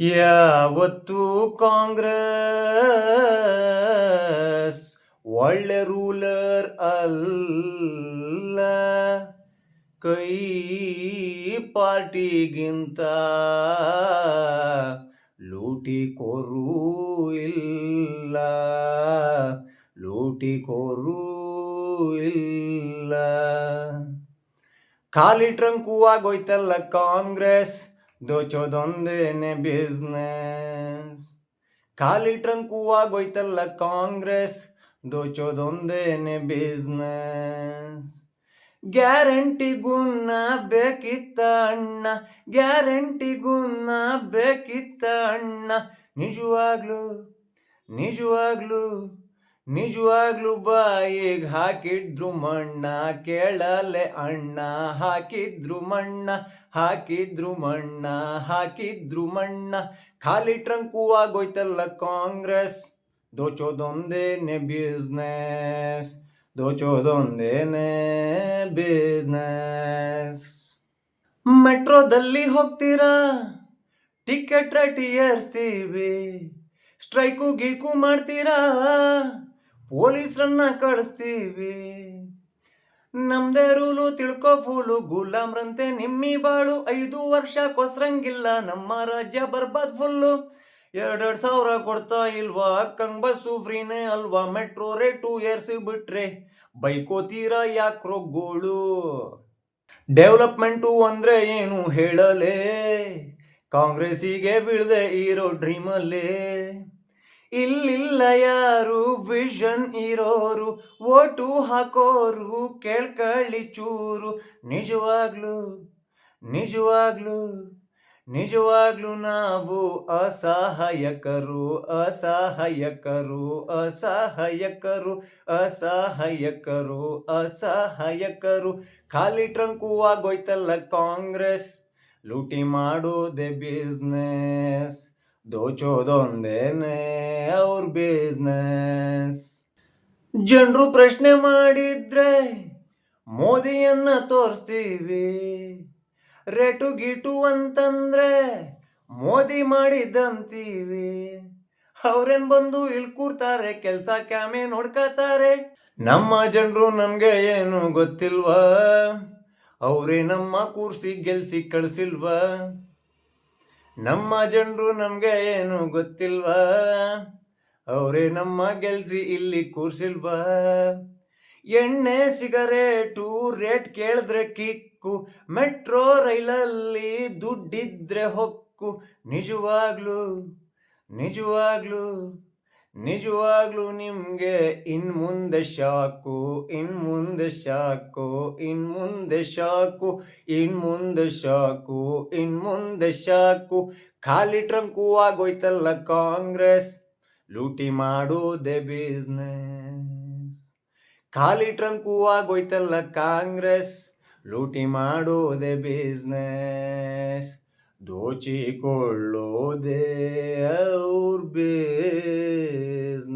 ಯಾವತ್ತು ಕಾಂಗ್ರೆಸ್ ಒಳ್ಳೆ ರೂಲರ್ ಅಲ್ಲ? ಕೈ ಪಾರ್ಟಿಗಿಂತ ಲೂಟಿಕೋರು ಇಲ್ಲ. ಲೂಟಿಕೋರು ಇಲ್ಲ. ಖಾಲಿ ಟ್ರಂಕು ಆಗೋಯ್ತಲ್ಲ ಕಾಂಗ್ರೆಸ್? ದೋಚೋದೊಂದೇನೆ ಬಿಸ್ನೆಸ್ ಖಾಲಿ ಟ್ರಂಕ್ ಹೂವಾಗೋಯ್ತಲ್ಲ ಕಾಂಗ್ರೆಸ್ ದೋಚೋದೊಂದೇನೆ ಬಿಸ್ನೆಸ್ ಗ್ಯಾರಂಟಿ ಗುನ್ನ ಬೇಕಿತ್ತ ಅಣ್ಣ ಗ್ಯಾರಂಟಿ ಗುನ್ನ ಬೇಕಿತ್ತ ಅಣ್ಣ. ನಿಜವಾಗ್ಲು ನಿಜವಾಗ್ಲು. ನಿಜವಾಗ್ಲು ಬಾಯಿಗೆ ಹಾಕಿದ್ರು ಮಣ್ಣ, ಕೇಳಲೆ ಅಣ್ಣ, ಹಾಕಿದ್ರು ಮಣ್ಣ ಹಾಕಿದ್ರು ಮಣ್ಣ ಹಾಕಿದ್ರು ಮಣ್ಣ. ಖಾಲಿ ಟ್ರಂಕು ಆಗೋಯ್ತಲ್ಲ ಕಾಂಗ್ರೆಸ್? ದೋಚೋದೊಂದೇನೆ ಬಿಸ್ನೆಸ್ ದೋಚೋದೊಂದೇನೆ ಬಿಸ್ನೆಸ್. ಮೆಟ್ರೋದಲ್ಲಿ ಹೋಗ್ತೀರಾ? ಟಿಕೆಟ್ ರೇಟ್ ಏರ್ಸ್ತೀವಿ. ಸ್ಟ್ರೈಕು ಗೀಕು ಮಾಡ್ತೀರಾ? ಪೊಲೀಸ್ರನ್ನ ಕಳಿಸ್ತೀವಿ. ನಮ್ದೇ ರೂಲು ತಿಳ್ಕೋ ಫೂಲು, ಗುಲಾಮ್ರಂತೆ ನಿಮ್ಮಿ ಬಾಳು. ಐದು ವರ್ಷ ಕೊಸ್ರಂಗಿಲ್ಲ, ನಮ್ಮ ರಾಜ್ಯ ಬರ್ಬಾದ್ ಫುಲ್ಲು. ಎರಡೆರಡು ಸಾವಿರ ಕೊಡ್ತಾ ಇಲ್ವಾ ಅಕ್ಕಂಗ್ ಬಸ್ಸು ಫ್ರೀನೇ ಅಲ್ವಾ, ಮೆಟ್ರೋ ರೇಟು ಏರ್ಸಿ ಬಿಟ್ರೆ ಬೈಕೋತೀರಾ ಯಾಕ್ರೋ ಗೋಳು. ಡೆವಲಪ್ಮೆಂಟು ಅಂದ್ರೆ ಏನು ಹೇಳಲೇ? ಕಾಂಗ್ರೆಸ್ಸಿಗೆ ಬೀಳದೆ ಇರೋ ಡ್ರೀಮಲ್ಲೇ? ಇಲ್ಲಿಲ್ಲ ಯಾರು? ವಿಷನ್ ಇರೋರು. ಓಟು ಹಾಕೋರು. ಕೇಳ್ಕಳ್ಳಿ ಚೂರು. ನಿಜವಾಗ್ಲು ನಿಜವಾಗ್ಲು ನಿಜವಾಗ್ಲು ನಾವು ಅಸಹಾಯಕರು ಅಸಹಾಯಕರು ಅಸಹಾಯಕರು ಅಸಹಾಯಕರು ಅಸಹಾಯಕರು. ಖಾಲಿ ಟ್ರಂಕು ಆಗೋಯ್ತಲ್ಲ ಕಾಂಗ್ರೆಸ್. ಲೂಟಿ ಮಾಡೋದೆ ಬಿಸ್ನೆಸ್ ದೋಚೋದೊಂದೇನೆ ಅವ್ರ ಬಿಸ್ನೆಸ್. ಜನರು ಪ್ರಶ್ನೆ ಮಾಡಿದ್ರೆ ಮೋದಿಯನ್ನ ತೋರಿಸ್ತೀವಿ. ರೇಟು ಗೀಟು ಅಂತಂದ್ರೆ ಮೋದಿ ಮಾಡಿದಂತೀವಿ. ಅವ್ರೇನ್ ಬಂದು ಇಲ್ಲಿ ಕೂರ್ತಾರೆ, ಕೆಲ್ಸ ಕ್ಯಾಮೆ ನೋಡ್ಕತಾರೆ ನಮ್ಮ ಜನರು ನಮ್ಗೆ ಏನು ಗೊತ್ತಿಲ್ವಾ? ಅವ್ರೇ ನಮ್ಮ ಕೂರ್ಸಿ ಗೆಲ್ಸಿ ಕಳ್ಸಿಲ್ವಾ? ನಮ್ಮ ಜನರು ನಮ್ಗೆ ಏನು ಗೊತ್ತಿಲ್ವಾ? ಅವರೇ ನಮ್ಮ ಗೆಲ್ಸಿ ಇಲ್ಲಿ ಕೂರ್ಸಿಲ್ವಾ? ಎಣ್ಣೆ, ಸಿಗರೇಟು, ರೇಟ್ ಕೇಳಿದ್ರೆ ಕಿಕ್ಕು, ಮೆಟ್ರೋ ರೈಲಲ್ಲಿ ದುಡ್ಡಿದ್ರೆ ಹೊಕ್ಕು. ನಿಜವಾಗ್ಲು ನಿಜವಾಗ್ಲು. ನಿಜವಾಗ್ಲು ನಿಮ್ಗೆ ಇನ್ ಮುಂದೆ ಶಾಕು, ಇನ್ ಮುಂದೆ ಶಾಕು, ಇನ್ ಮುಂದೆ ಶಾಕು, ಇನ್ ಮುಂದೆ ಶಾಕು, ಇನ್ ಮುಂದೆ ಶಾಕು. ಖಾಲಿ ಟ್ರಂಕು ಆಗೋಯ್ತಲ್ಲ ಕಾಂಗ್ರೆಸ್. ಲೂಟಿ ಮಾಡೋದೆ ಬಿಸ್ನೆಸ್ ಖಾಲಿ ಟ್ರಂಕು ಆಗೋಯ್ತಲ್ಲ ಕಾಂಗ್ರೆಸ್. ಲೂಟಿ ಮಾಡೋದೆ ಬಿಸ್ನೆಸ್ ದೋಚಿಕೊಳ್ಳೋದೆ ಅವ್ರ ಬಿಸ್ನೆಸ್